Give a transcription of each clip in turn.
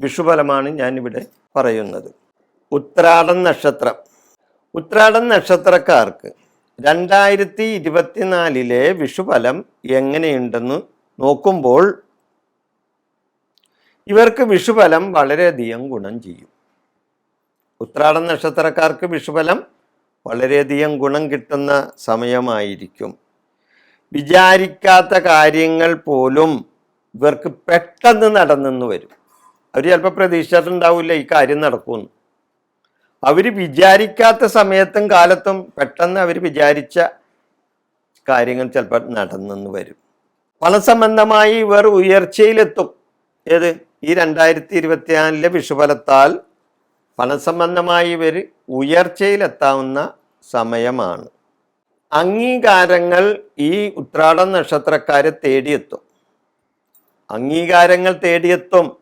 വിഷുഫലമാണ് ഞാനിവിടെ പറയുന്നത്. ഉത്രാടൻ നക്ഷത്രം. ഉത്രാടൻ നക്ഷത്രക്കാർക്ക് രണ്ടായിരത്തി ഇരുപത്തിനാലിലെ വിഷുഫലം എങ്ങനെയുണ്ടെന്ന് നോക്കുമ്പോൾ ഇവർക്ക് വിഷുഫലം വളരെയധികം ഗുണം ചെയ്യും. ഉത്രാടൻ നക്ഷത്രക്കാർക്ക് വിഷുഫലം വളരെയധികം ഗുണം കിട്ടുന്ന സമയമായിരിക്കും. വിചാരിക്കാത്ത കാര്യങ്ങൾ പോലും ഇവർക്ക് പെട്ടെന്ന് നടന്നെന്ന് വരും. അവർ ചിലപ്പോൾ പ്രതീക്ഷിച്ചിട്ടുണ്ടാവില്ല ഈ കാര്യം നടക്കുമെന്ന്. അവർ വിചാരിക്കാത്ത സമയത്തും കാലത്തും പെട്ടെന്ന് അവർ വിചാരിച്ച കാര്യങ്ങൾ ചിലപ്പോൾ നടന്നെന്ന് വരും. ഫലസംബന്ധമായി ഇവർ ഉയർച്ചയിലെത്തും. ഏത്? ഈ രണ്ടായിരത്തി ഇരുപത്തിനാലിലെ വിഷുഫലത്താൽ ഫലസംബന്ധമായി ഇവർ ഉയർച്ചയിലെത്താവുന്ന സമയമാണ്. അംഗീകാരങ്ങൾ ഈ ഉത്രാട നക്ഷത്രക്കാരെ തേടിയെത്തും. അംഗീകാരങ്ങൾ തേടിയെത്തും.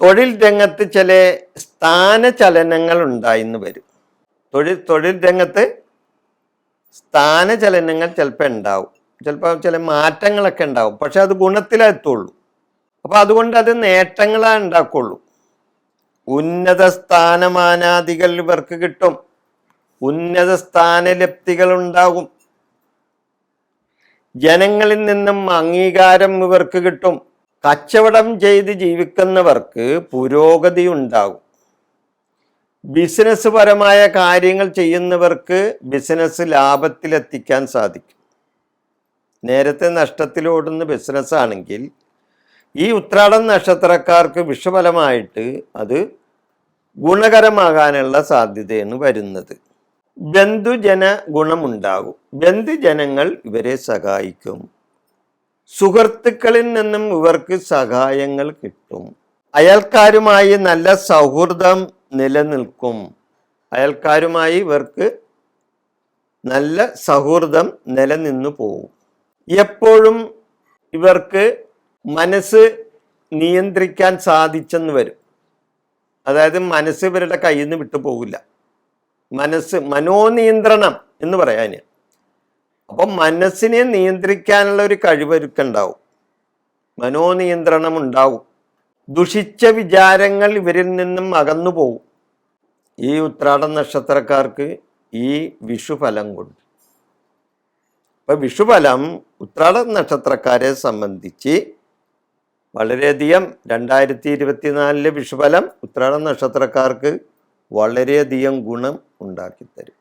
തൊഴിൽ രംഗത്ത് ചില സ്ഥാനചലനങ്ങൾ ഉണ്ടായിന്ന് വരും. തൊഴിൽ തൊഴിൽ രംഗത്ത് സ്ഥാനചലനങ്ങൾ ചിലപ്പോൾ ഉണ്ടാവും. ചിലപ്പോൾ ചില മാറ്റങ്ങളൊക്കെ ഉണ്ടാവും. പക്ഷെ അത് ഗുണത്തിലെത്തുള്ളൂ. അപ്പോൾ അതുകൊണ്ട് അത് നേട്ടങ്ങളാ ഉണ്ടാക്കുള്ളൂ. ഉന്നത സ്ഥാനമാനാദികൾ ഇവർക്ക് കിട്ടും. ഉന്നത സ്ഥാനലപ്തികൾ ഉണ്ടാകും. ജനങ്ങളിൽ നിന്നും അംഗീകാരം ഇവർക്ക് കിട്ടും. കച്ചവടം ചെയ്ത് ജീവിക്കുന്നവർക്ക് പുരോഗതി ഉണ്ടാകും ബിസിനസ് പരമായ കാര്യങ്ങൾ ചെയ്യുന്നവർക്ക് ബിസിനസ് ലാഭത്തിലെത്തിക്കാൻ സാധിക്കും. നേരത്തെ നഷ്ടത്തിലോടുന്ന ബിസിനസ് ആണെങ്കിൽ ഈ ഉത്രാടം നക്ഷത്രക്കാർക്ക് വിഷഫലമായിട്ട് അത് ഗുണകരമാകാനുള്ള സാധ്യതയാണ് വരുന്നത്. ബന്ധുജന ഗുണമുണ്ടാകും. ബന്ധുജനങ്ങൾ ഇവരെ സഹായിക്കും. സുഹൃത്തുക്കളിൽ നിന്നും ഇവർക്ക് സഹായങ്ങൾ കിട്ടും. അയൽക്കാരുമായി നല്ല സൗഹൃദം നിലനിൽക്കും. അയൽക്കാരുമായി ഇവർക്ക് നല്ല സൗഹൃദം നിലനിന്നു പോകും എപ്പോഴും ഇവർക്ക് മനസ്സ് നിയന്ത്രിക്കാൻ സാധിച്ചെന്ന് വരും. അതായത് മനസ്സ് ഇവരുടെ കയ്യിൽ നിന്ന് വിട്ടുപോകില്ല. മനസ്സ് മനോനിയന്ത്രണം എന്ന് പറയാൻ അപ്പം മനസ്സിനെ നിയന്ത്രിക്കാനുള്ള ഒരു കഴിവൊരുക്കുണ്ടാവും. മനോനിയന്ത്രണം ഉണ്ടാവും. ദുഷിച്ച വിചാരങ്ങൾ ഇവരിൽ നിന്നും അകന്നു പോകും ഈ ഉത്രാട നക്ഷത്രക്കാർക്ക് ഈ വിഷുഫലം കൊണ്ട് അപ്പൊ വിഷുഫലം ഉത്രാട നക്ഷത്രക്കാരെ സംബന്ധിച്ച് വളരെയധികം രണ്ടായിരത്തി ഇരുപത്തിനാലിലെ വിഷുഫലം ഉത്രാട നക്ഷത്രക്കാർക്ക് വളരെയധികം ഗുണം ഉണ്ടാക്കി തരും